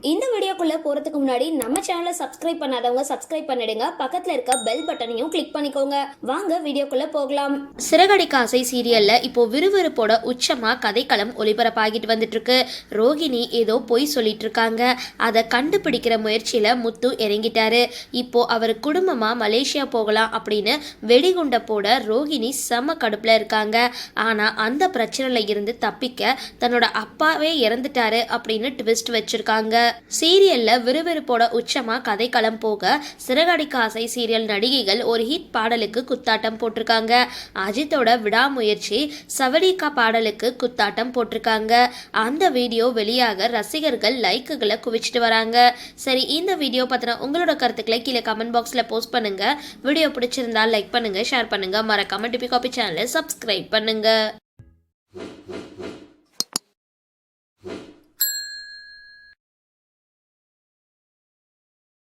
இந்த வீடியோக்குள்ளே போறதுக்கு முன்னாடி நம்ம சேனலை சப்ஸ்கிரைப் பண்ணாதவங்க சப்ஸ்கிரைப் பண்ணிடுங்க. பக்கத்தில் இருக்க பெல் பட்டனையும் கிளிக் பண்ணிக்கோங்க. வாங்க வீடியோக்குள்ளே போகலாம். சிறகடிக்க ஆசை சீரியலில் இப்போ விறுவிறுப்போட உச்சமாக கதைக்களம் ஒளிபரப்பாகிட்டு வந்துட்டுருக்கு. ரோகிணி ஏதோ பொய் சொல்லிட்டு இருக்காங்க அதை கண்டுபிடிக்கிற முயற்சியில் முத்து இறங்கிட்டாரு. இப்போ அவர் குடும்பமாக மலேசியா போகலாம் அப்படின்னு வெடிகுண்ட போட ரோகிணி செம கடுப்பில் இருக்காங்க. ஆனால் அந்த பிரச்சனையில் இருந்து தப்பிக்க தன்னோட அப்பாவே இறந்துட்டாரு அப்படின்னு ட்விஸ்ட் வச்சிருக்காங்க. சீரியல்ல விறுவிறுப்போட உச்சமா கதைக்களம் போக சிறகடிக்க ஆசை சீரியல் நடிகைகள் ஒரு ஹிட் பாடலுக்கு குத்தாட்டம் போட்டிருக்காங்க. அஜித்தோட விடாமுயற்சி சவடிகா பாடலுக்கு குத்தாட்டம் போட்டிருக்காங்க. அந்த வீடியோ வெளியாக ரசிகர்கள் லைக்குகளை குவிச்சிட்டு வராங்க. சரி இந்த வீடியோ பத்தின உங்களோட கருத்துக்களை கீழே கமெண்ட் பாக்ஸ்ல போஸ்ட் பண்ணுங்க. வீடியோ பிடிச்சிருந்தா லைக் பண்ணுங்க ஷேர் பண்ணுங்க. மறக்காம டிபி காபி சேனலை சப்ஸ்கிரைப் பண்ணுங்க.